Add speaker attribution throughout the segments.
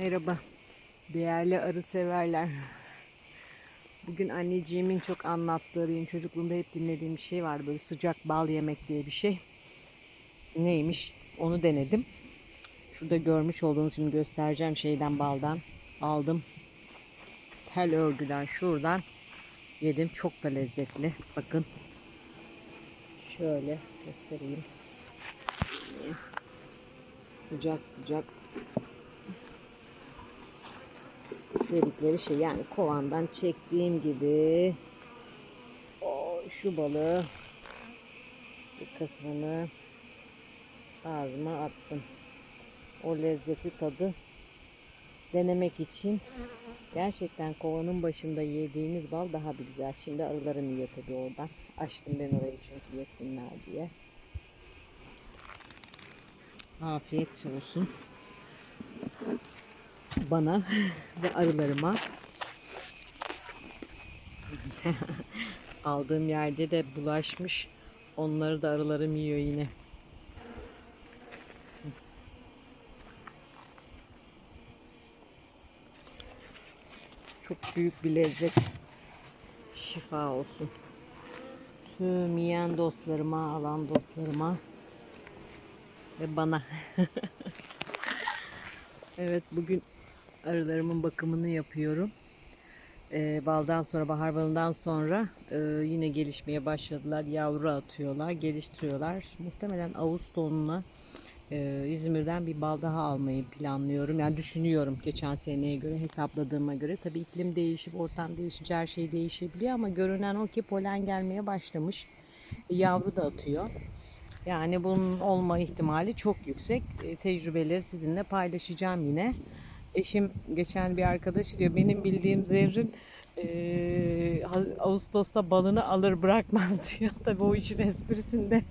Speaker 1: Merhaba değerli arı severler. Bugün anneciğimin çok anlattığı benim çocukluğumda hep dinlediğim bir şey var. Böyle sıcak bal yemek diye bir şey. Neymiş onu denedim. Şurada görmüş olduğunuz şimdi göstereceğim şeyden baldan aldım. Tel örgüden şuradan yedim. Çok da lezzetli. Bakın. Şöyle göstereyim. Sıcak sıcak dedikleri şey yani kovandan çektiğim gibi o şu balığı bir kısmını ağzıma attım. O lezzeti tadı denemek için gerçekten kovanın başında yediğimiz bal daha bir güzel. Şimdi arılarım yiyor tabii oradan. Açtım ben orayı çünkü yesinler diye. Afiyet olsun bana ve arılarıma. Aldığım yerde de bulaşmış. Onları da arılarım yiyor yine. Çok büyük bir lezzet. Şifa olsun. Tüm yiyen dostlarıma, alan dostlarıma ve bana. Evet bugün arılarımın bakımını yapıyorum. Ee, baldan sonra bahar balından sonra e, yine gelişmeye başladılar. Yavru atıyorlar, geliştiriyorlar. Muhtemelen Ağustos'una e, İzmir'den bir bal daha almayı planlıyorum. Yani düşünüyorum geçen seneye göre hesapladığıma göre. Tabii iklim değişip ortam değişince her şey değişebiliyor ama görünen o ki polen gelmeye başlamış. E, yavru da atıyor. Yani bunun olma ihtimali çok yüksek. E, tecrübeleri sizinle paylaşacağım yine. Eşim geçen bir arkadaş diyor benim bildiğim zerrin e, Ağustos'ta balını alır bırakmaz diyor. Tabii o işin esprisinde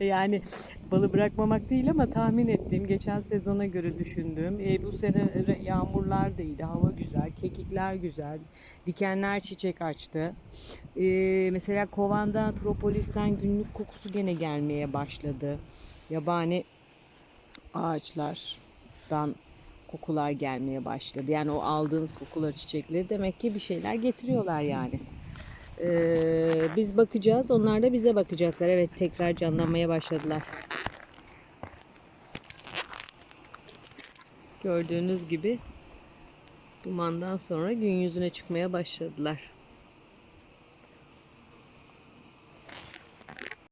Speaker 1: yani balı bırakmamak değil ama tahmin ettiğim geçen sezona göre düşündüğüm e, bu sene yağmurlar değildi hava güzel kekikler güzel dikenler çiçek açtı. Ee, mesela kovanda propolis'ten günlük kokusu gene gelmeye başladı. Yabani ağaçlardan kokular gelmeye başladı. Yani o aldığınız kokular çiçekleri demek ki bir şeyler getiriyorlar yani. Ee, biz bakacağız. Onlar da bize bakacaklar. Evet tekrar canlanmaya başladılar. Gördüğünüz gibi dumandan sonra gün yüzüne çıkmaya başladılar.